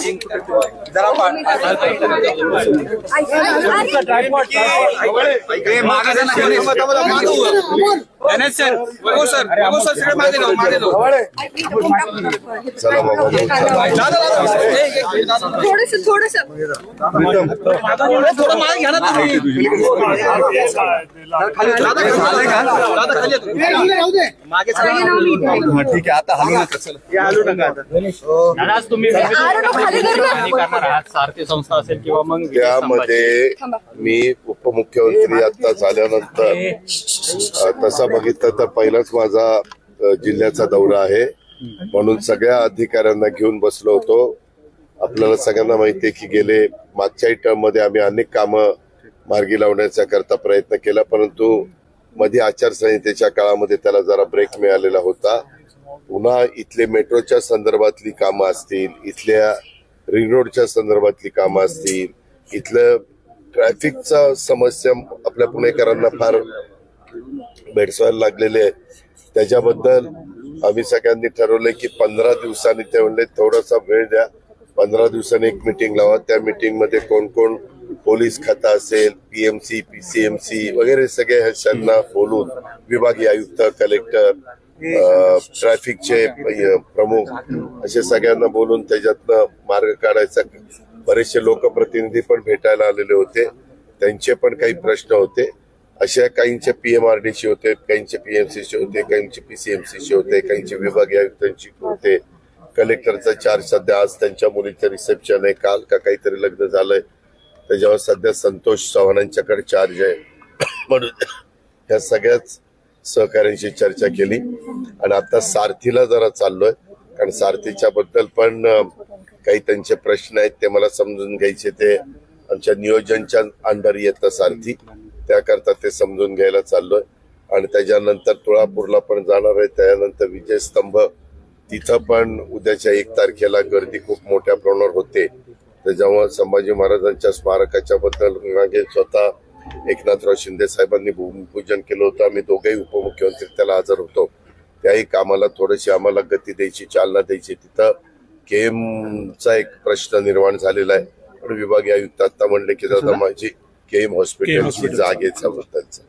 जरा सर बघू सर बघू सर सगळे मागे जाऊ. मागे जाऊ चला. थोडस थोडस. थोडं मागे घ्या ना तुम्ही. मागे. ठीक आहे आता हलू नका चला दादा आज तुम्ही करणार. आहात. सारथी संस्था असेल किंवा मग त्यामध्ये मी उपमुख्यमंत्री आता झाल्यानंतर तसा बघितलं तर पहिलाच माझा जिल्ह्याचा दौरा आहे. म्हणून सगळ्या अधिकाऱ्यांना घेऊन बसलो होतो. आपल्याला सगळ्यांना माहिती आहे की गेले मागच्याही टर्ममध्ये आम्ही अनेक कामं मार्गी लावण्याचा करता प्रयत्न केला परंतु मध्ये आचारसंहितेच्या काळामध्ये त्याला जरा ब्रेक मिळालेला होता. पुन्हा इथले मेट्रोच्या संदर्भातली कामं असतील इथल्या रिंग रोडच्या संदर्भातली कामं असतील इथलं ट्रॅफिकचा समस्या आपल्या पुणेकरांना फार भेडसायला लागलेले आहे त्याच्याबद्दल आम्ही सगळ्यांनी ठरवलंय की पंधरा दिवसांनी ते म्हणले थोडासा वेळ द्या. पंधरा दिवसांनी एक मिटिंग लावा. त्या मिटिंगमध्ये कोण कोण पोलीस खाता असेल पीएमसी पीसीएमसी वगैरे सगळे ह्यांना बोलून विभागीय आयुक्त कलेक्टर ट्रॅफिकचे प्रमुख असे सगळ्यांना बोलून त्याच्यातनं मार्ग काढायचा. बरेचसे लोकप्रतिनिधी पण भेटायला आलेले होते. त्यांचे पण काही प्रश्न होते. अशा काहींचे पीएमआरडीचे होते काहींचे पीएमसीचे होते काहींचे पीसीएमसीचे होते काहींचे विभागीय आयुक्तांची होते. कलेक्टरचा चार्ज सध्या आज त्यांच्या मुलीचं रिसेप्शन आहे. काल का काहीतरी लग्न झालंय. त्याच्यावर सध्या संतोष चव्हाणांच्याकडे चार्ज आहे. म्हणून ह्या सगळ्याच सहकाऱ्यांशी चर्चा केली. आणि आता सारथीला जरा चाललोय. कारण सारथीच्या बद्दल पण काही त्यांचे प्रश्न आहेत ते मला समजून घ्यायचे ते. आमच्या नियोजनच्या अंडर येतं सारथी. त्याकरता ते समजून घ्यायला चाललोय. आणि त्याच्यानंतर तुळापूरला पण जाणार आहे. त्यानंतर विजयस्तंभ तिथं पण उद्याच्या एक तारखेला गर्दी खूप मोठ्या प्रमाणावर होते. त्याच्यामुळे संभाजी महाराजांच्या स्मारकाच्या बद्दल स्वतः एकनाथराव शिंदे साहेबांनी भूमिपूजन केलं होतं. आम्ही दोघेही उपमुख्यमंत्री त्याला हजर होतो. त्याही कामाला थोडीशी आम्हाला गती द्यायची चालना द्यायची. तिथं केमचा एक प्रश्न निर्माण झालेला आहे. पण विभागीय आयुक्त आता म्हणले की दादा माझी केम हॉस्पिटलची जागेचा बद्दलचा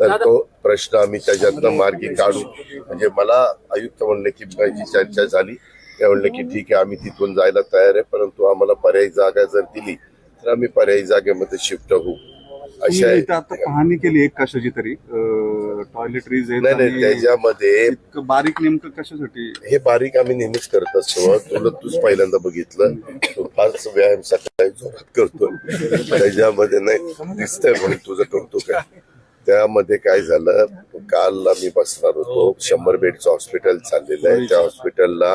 तर तो प्रश्न आम्ही त्याच्यातनं मार्गी काढू. म्हणजे मला आयुक्त म्हणले की माझी चर्चा झाली. ते म्हणले की ठीक आहे आम्ही तिथून जायला तयार आहे परंतु आम्हाला पर्यायी जागा जर दिली तर आम्ही पर्यायी जागेमध्ये शिफ्ट होऊ. अशा तुम्ही इथं आता पाहणी केली एक कशाची तरी? टॉयलेटरीज नाही नाही त्याच्यामध्ये इतकं बारीक नेमकं कशासाठी? हे बारीक आम्ही नेहमीच करत असतो. तुला तूच पहिल्यांदा बघितलं. तू फारच व्यायाम सकाळी जोरात करतो त्याच्यामध्ये नाही दिसतंय म्हणून तुझं कौतुक आहे त्यामध्ये काय झालं? काल आम्ही बसणार होतो. शंभर बेडचं हॉस्पिटल चाललेलं आहे. त्या हॉस्पिटलला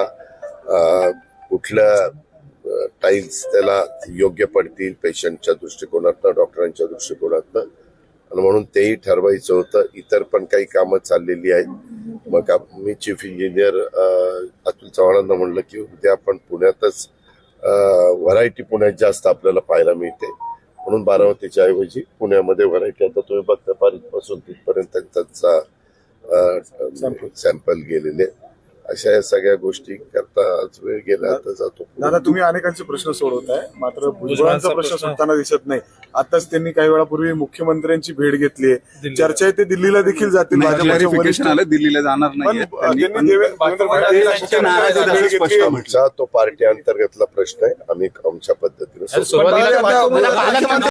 अं, कुठल्या टाईल्स त्याला योग्य पडतील पेशंटच्या दृष्टिकोनातनं डॉक्टरांच्या दृष्टिकोनातनं. आणि म्हणून तेही ठरवायचं होतं. इतर पण काही कामं चाललेली आहेत. मग मी चीफ इंजिनियर अतुल चव्हाणांना म्हणलं की उद्या आपण पुण्यातच व्हरायटी पुण्यात जास्त आपल्याला पाहायला मिळते. म्हणून बारामतीच्या ऐवजी पुण्यामध्ये व्हरायटी आता तुम्ही बघता पासून तिथपर्यंत त्यांचा सॅम्पल गेलेले. अशा या सगळ्या गोष्टी करता आज वेळ गेला आता जातो दादा तुम्ही अनेकांचे प्रश्न सोडवताय. मात्र भुजबळांचा प्रश्न सुटताना दिसत नाही. आताच त्यांनी काही वेळापूर्वी मुख्यमंत्र्यांची भेट घेतली आहे. चर्चा आहे ते दिल्लीला देखील जातील. दिल्लीला जाणार नाही तो पार्टी अंतर्गतला प्रश्न आहे. आम्ही आमच्या पद्धतीने